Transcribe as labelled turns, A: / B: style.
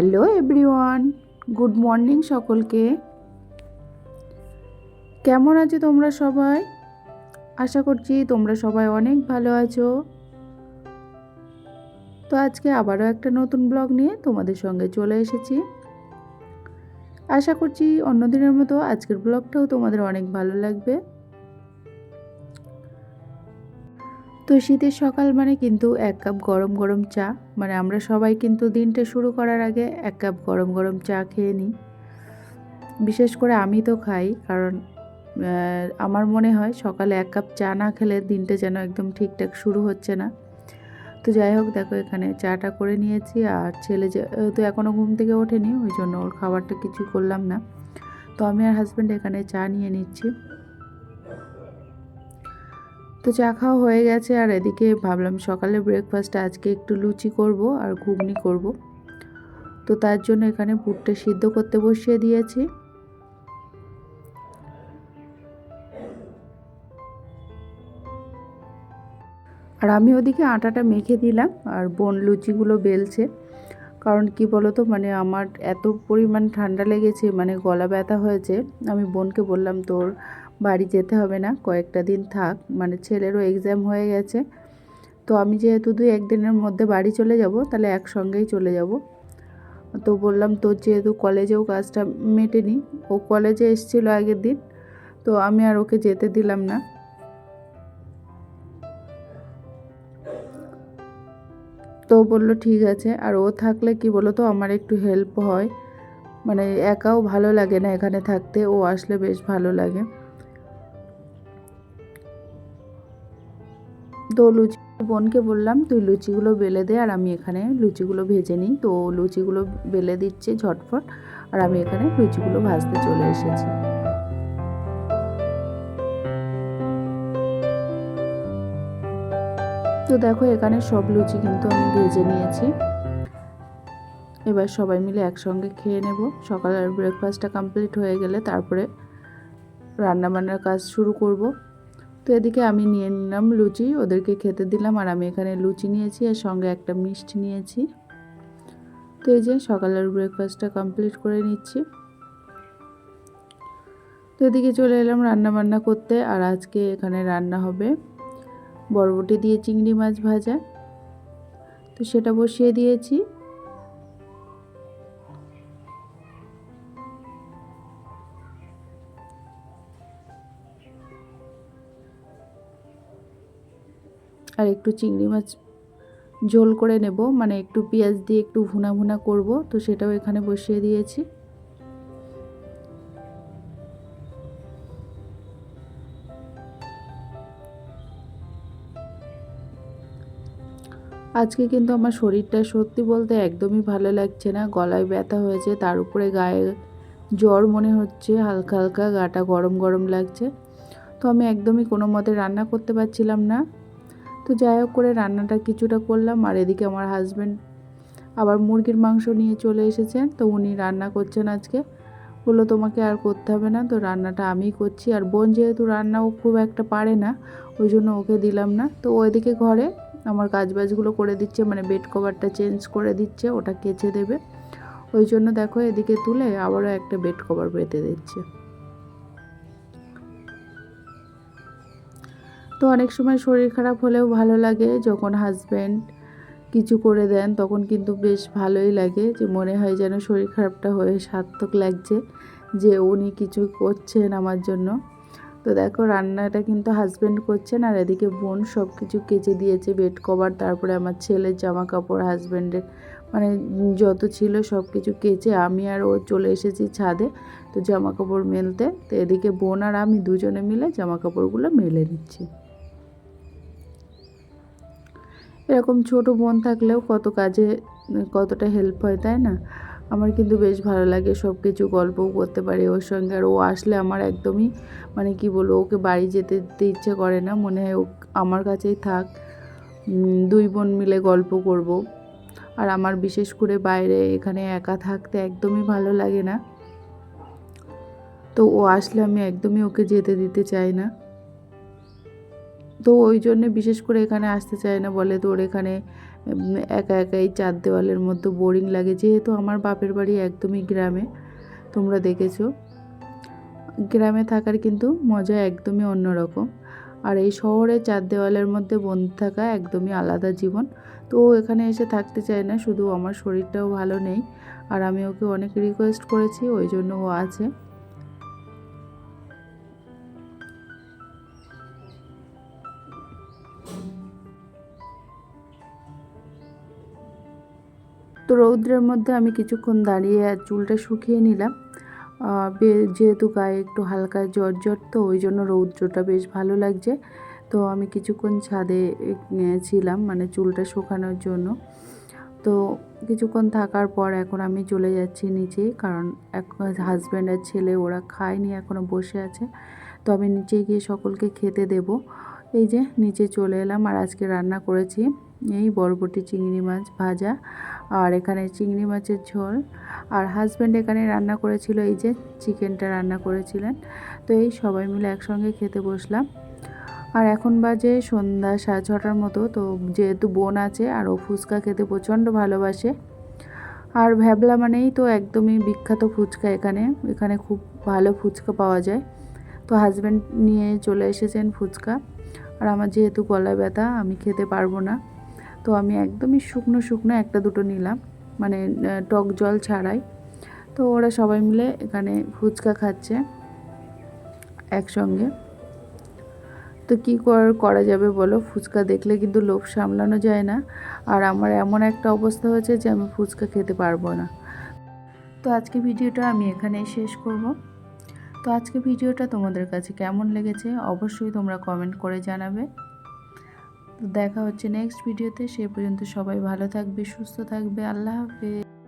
A: Hello everyone, good morning সকলকে। কেমন আছো তোমরা সবাই? আশা করছি তোমরা সবাই অনেক ভালো আছো। তো আজকে আবারও একটা নতুন ব্লগ নিয়ে তোমাদের সঙ্গে চলে এসেছি। আশা করছি অন্যদিনের মতো আজকের ব্লগটাও তোমাদের অনেক ভালো লাগবে। তো শীতের সকাল মানে কিন্তু এক কাপ গরম গরম চা। মানে আমরা সবাই কিন্তু দিনটা শুরু করার আগে এক কাপ গরম গরম চা খেয়ে নিই। বিশেষ করে আমি তো খাই, কারণ আমার মনে হয় সকালে এক কাপ চা না খেলে দিনটা যেন একদম ঠিকঠাক শুরু হচ্ছে না। তো যাই হোক, দেখো এখানে চাটা করে নিয়েছি আর ছেলে তো এখনও ঘুম থেকে ওঠেনি, ওই জন্য ওর খাবারটা কিছু করলাম না। তো আমি আর হাজব্যান্ড এখানে চা নিয়ে নিচ্ছি। তো চা খাওয়া হয়ে গেছে আর এদিকে ভাবলাম সকালে ব্রেকফাস্ট আজকে একটু লুচি করব আর ঘুগনি করব। তো তার জন্য এখানে পুরটা সিদ্ধ করতে বসিয়ে দিয়েছি। আর আমি ওদিকে আটাটা মেখে দিলাম আর বোন লুচিগুলো বেলছে। কারণ কি বলতো মানে আমার এত পরিমাণ ঠান্ডা লেগেছে মানে গলা ব্যথা হয়েছে। আমি বোনকে বললাম, তোর বাড়ি যেতে হবে না, কয়েকটা দিন থাক। মানে ছেলেরও এক্সাম হয়ে গেছে। তো আমি যেহেতু দুই একদিনের মধ্যে বাড়ি চলে যাব, তাহলে একসঙ্গেই চলে যাব। তো বললাম, তোর যেহেতু কলেজেও কাজটা মেটেনি, ও কলেজে এসেছিল আগের দিন, তো আমি আর ওকে যেতে দিলাম না। তো বলল, ঠিক আছে। আর ও থাকলে কি বলো তো আমার একটু হেল্প হয়। মানে একাও ভালো লাগে না এখানে থাকতে, ও আসলে বেশ ভালো লাগে। তো লুচি বোনকে বললাম, তুই লুচিগুলো বেলে দে, আর আমি এখানে লুচিগুলো ভেজে নিই। তো লুচিগুলো বেলে দিচ্ছে ঝটফট, আর আমি এখানে লুচিগুলো ভাজতে চলে এসেছি। তো দেখো, এখানে সব লুচি কিন্তু আমি ভেজে নিয়েছি। এবার সবাই মিলে একসঙ্গে খেয়ে নেব। সকালের ব্রেকফাস্টটা কমপ্লিট হয়ে গেলে তারপরে রান্নাবান্নার কাজ শুরু করব। তো এদিকে আমি নিয়ে নিলাম লুচি, ওদেরকে খেতে দিলাম, আর আমি এখানে লুচি নিয়েছি আর সঙ্গে একটা মিষ্টি নিয়েছি। তো এই যে সকালের ব্রেকফাস্টটা কমপ্লিট করে নিচ্ছি। তো এদিকে চলে এলাম রান্না বান্না করতে, আর আজকে এখানে রান্না হবে বরবটি দিয়ে চিংড়ি মাছ ভাজা। তো সেটা বসিয়ে দিয়েছি। আর একটু চিংড়ি মাছ ঝোল করে নেব। মানে একটু পেঁয়াজ দিয়ে একটু ভুনা ভুনা করব। তো সেটাও এখানে বসিয়ে দিয়েছি। আজকে কিন্তু আমার শরীরটা সত্যি বলতে একদমই ভালো লাগছে না। গলায় ব্যথা হয়েছে, তার উপরে গায়ে জ্বর মনে হচ্ছে, হালকা হালকা গাটা গরম গরম লাগছে। তো আমি একদমই কোনো মতে রান্না করতে পারছিলাম না। তো যাই হোক করে রান্নাটা কিছুটা করলাম। আর এদিকে আমার হাজব্যান্ড আবার মুরগির মাংস নিয়ে চলে এসেছেন তো উনি রান্না করছেন আজকে। বলল, তোমাকে আর করতে হবে না। তো রান্নাটা আমি করছি। আর বোন যেহেতু রান্নাও খুব একটা পারে না, ওই জন্য ওকে দিলাম না। তো ওইদিকে ঘরে আমার কাজবাজগুলো করে দিচ্ছে মানে বেড কভারটা চেঞ্জ করে দিচ্ছে, ওটা কেচে দেবে। ওই জন্য দেখো এদিকে তুলে আবারও একটা বেড কভার পেতে দিচ্ছে। তো অনেক সময় শরীর খারাপ হলেও ভালো লাগে যখন হাজব্যান্ড কিছু করে দেন, তখন কিন্তু বেশ ভালোই লাগে যে মনে হয় যেন শরীর খারাপটা হয়ে সার্থক লাগছে যে উনি কিছু করছেন আমার জন্য। তো দেখো রান্নাটা কিন্তু হাজব্যান্ড করছেন আর এদিকে বোন সব কিছু কেচে দিয়েছে বেড কভার তারপরে আমার ছেলের জামা কাপড় হাজব্যান্ডের মানে যত ছিল সব কিছু কেচে আমি আর ও চলে এসেছি ছাদে তো জামা কাপড় মেলতে। তো এদিকে বোন আর আমি দুজনে মিলে জামা কাপড়গুলো মেলে নিচ্ছি। এরকম ছোট বোন থাকলেও কত কাজে, কতটা হেল্প হয়, তাই না? আমার কিন্তু বেশ ভালো লাগে সব কিছু গল্পও করতে পারি ওর সঙ্গে। আর ও আসলে আমার একদমই মানে কি বলব, ওকে বাড়ি যেতে দিতে ইচ্ছে করে না। মনে হয় ও আমার কাছেই থাক। দুই বোন মিলে গল্প করব। আর আমার বিশেষ করে বাইরে এখানে একা থাকতে একদমই ভালো লাগে না। তো ও আসলে আমি একদমই ওকে যেতে দিতে চাই না। তো ওই জন্যে বিশেষ করে এখানে আসতে চায় না, বলে তোর এখানে একা একাই চার দেওয়ালের মধ্যে বোরিং লাগে। যেহেতু আমার বাপের বাড়ি একদমই গ্রামে, তোমরা দেখেছ। গ্রামে থাকার কিন্তু মজা একদমই অন্যরকম। আর এই শহরে চার দেওয়ালের মধ্যে বন্দি থাকা একদমই আলাদা জীবন। তো ও এখানে এসে থাকতে চায় না, শুধু আমার শরীরটাও ভালো নেই। আর আমি ওকে অনেক রিকোয়েস্ট করেছি, ওই জন্য ও আছে। তো রৌদ্রের মধ্যে আমি কিছুক্ষণ দাঁড়িয়ে চুলটা শুকিয়ে নিলাম। যেহেতু গায়ে একটু হালকা জ্বর জ্বর, তো ওই জন্য রৌদ্রটা বেশ ভালো লাগছে। তো আমি কিছুক্ষণ ছাদে ছিলাম মানে চুলটা শুকানোর জন্য। তো কিছুক্ষণ থাকার পর এখন আমি চলে যাচ্ছি নিচে, কারণ এক হাজব্যান্ড আর ছেলে ওরা খায়নি এখনও বসে আছে। তো আমি নিচে গিয়ে সকলকে খেতে দেব। এই যে, নিচে চলে এলাম আর আজকে রান্না করেছি। এই বরবটি চিংড়ি মাছ ভাজা আর এখানে চিংড়ি মাছের ঝোল। আর হাজব্যান্ড এখানে রান্না করেছিল, এই যে চিকেনটা রান্না করেছিলেন। তো এই সবাই মিলে একসঙ্গে খেতে বসলাম। আর এখন বাজে সন্ধ্যা সাড়ে ছটার মতো, তো যেহেতু বোন আছে আর ও ফুচকা খেতে প্রচণ্ড ভালোবাসে। আর ভ্যাবলা মানেই তো একদমই বিখ্যাত ফুচকা এখানে। এখানে খুব ভালো ফুচকা পাওয়া যায়। তো হাজব্যান্ড নিয়ে চলে এসেছেন ফুচকা। আর আমার যেহেতু গলায় ব্যথা, আমি খেতে পারব না। তো আমি একদমই শুকনো শুকনো একটা দুটো নিলাম মানে টক জল ছাড়াই। তো ওরা সবাই মিলে এখানে ফুচকা খাচ্ছে একসঙ্গে। তো কী কর- করা যাবে বলো? ফুচকা দেখলে কিন্তু লোভ সামলানো যায় না। আর আমার এমন একটা অবস্থা হয়েছে যে আমি ফুচকা খেতে পারব না। তো আজকে ভিডিওটা আমি এখানেই শেষ করব। তো আজকে ভিডিওটা তোমাদের কাছে কেমন লেগেছে অবশ্যই তোমরা কমেন্ট করে জানাবে। দেখা হচ্ছে নেক্সট ভিডিওতে সে পর্যন্ত সবাই ভালো থাকবে সুস্থ থাকবে আল্লাহ হাফেজ।